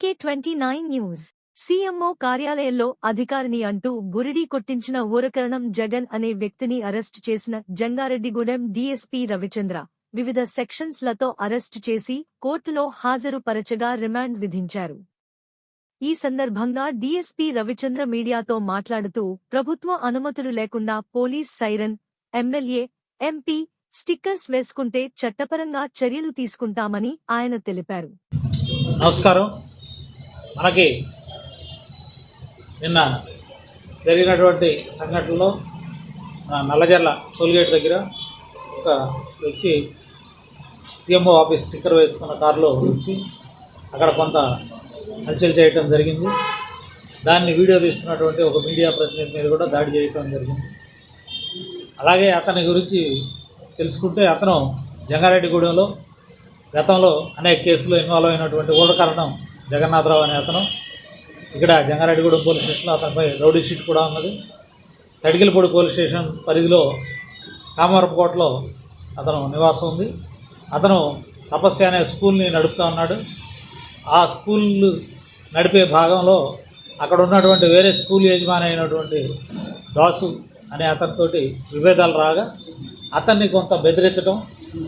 TK twenty nine news CMO కార్యాలయంలో అధికారిని అంటూ బురిడీ కొట్టించిన ఊరకరణం జగన్ అనే వ్యక్తిని అరెస్ట్ చేసిన జంగారెడ్డిగూడెం డీఎస్పీ రవిచంద్ర. వివిధ సెక్షన్స్లతో అరెస్ట్ చేసి కోర్టులో హాజరుపరచగా రిమాండ్ విధించారు. ఈ సందర్భంగా డీఎస్పీ రవిచంద్ర మీడియాతో మాట్లాడుతూ ప్రభుత్వ అనుమతులు లేకుండా police siren MLA MP stickers వేసుకుంటే చట్టపరంగా చర్యలు తీసుకుంటామని ఆయన తెలిపారు. నమస్కారం. మనకి నిన్న జరిగినటువంటి సంఘటనలో మన నల్లజర్ల టోల్గేట్ దగ్గర ఒక వ్యక్తి సీఎంఓ ఆఫీస్ స్టిక్కర్ వేసుకున్న కారులో వచ్చి అక్కడ కొంత హల్చల్ చేయటం జరిగింది. దాన్ని వీడియో తీస్తున్నటువంటి ఒక మీడియా ప్రతినిధి మీద కూడా దాడి చేయటం జరిగింది. అలాగే అతని గురించి తెలుసుకుంటే అతను జంగారెడ్డిగూడెంలో గతంలో అనేక కేసులు ఇన్వాల్వ్ అయినటువంటి ఓడ కారణం జగన్నాథరావు అనే అతను. ఇక్కడ జంగారెడ్డిగూడెం పోలీస్ స్టేషన్లో అతనిపై రౌడీ షీట్ కూడా ఉన్నది. తడిగిలపూడి పోలీస్ స్టేషన్ పరిధిలో కామవరపుకోటలో అతను నివాసం ఉంది. అతను తపస్య అనే స్కూల్ని నడుపుతూ ఉన్నాడు. ఆ స్కూల్ నడిపే భాగంలో అక్కడ ఉన్నటువంటి వేరే స్కూల్ యజమాని అయినటువంటి దాసు అనే అతనితోటి విభేదాలు రాగా అతన్ని కొంత బెదిరించడం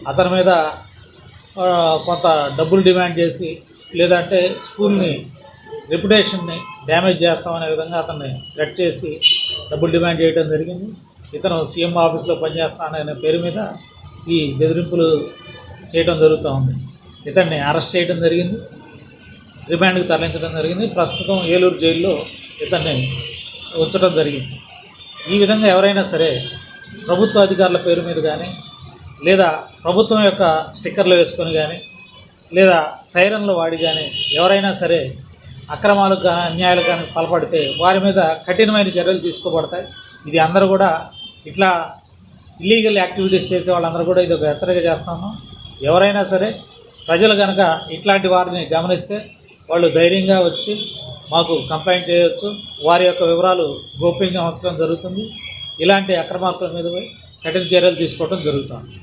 అతని మీద కొంత డబ్బులు డిమాండ్ చేసి లేదంటే స్కూల్ని రెప్యుటేషన్ని డ్యామేజ్ చేస్తామనే విధంగా అతన్ని థ్రెట్ చేసి డబ్బులు డిమాండ్ చేయడం జరిగింది. ఇతను సీఎం ఆఫీస్లో పనిచేస్తాననే పేరు మీద ఈ బెదిరింపులు చేయడం జరుగుతూ ఉంది. ఇతన్ని అరెస్ట్ చేయడం జరిగింది. రిమాండ్కి తరలించడం జరిగింది. ప్రస్తుతం ఏలూరు జైల్లో ఇతన్ని ఉంచడం జరిగింది. ఈ విధంగా ఎవరైనా సరే ప్రభుత్వ అధికారుల పేరు మీద కానీ లేదా ప్రభుత్వం యొక్క స్టిక్కర్లు వేసుకొని కానీ లేదా సైరన్లు వాడి కానీ ఎవరైనా సరే అక్రమాలకు కానీ అన్యాయాలకు కానీ పాల్పడితే వారి మీద కఠినమైన చర్యలు తీసుకోబడతాయి. ఇది అందరూ కూడా ఇట్లా ఇల్లీగల్ యాక్టివిటీస్ చేసే వాళ్ళందరూ కూడా ఇది ఒక హెచ్చరిక చేస్తాము. ఎవరైనా సరే ప్రజలు కనుక ఇట్లాంటి వారిని గమనిస్తే వాళ్ళు ధైర్యంగా వచ్చి మాకు కంప్లైంట్ చేయవచ్చు వారి యొక్క వివరాలు గోప్యంగా ఉంచడం జరుగుతుంది. ఇలాంటి అక్రమార్కుల మీద కఠిన చర్యలు తీసుకోవడం జరుగుతుంది.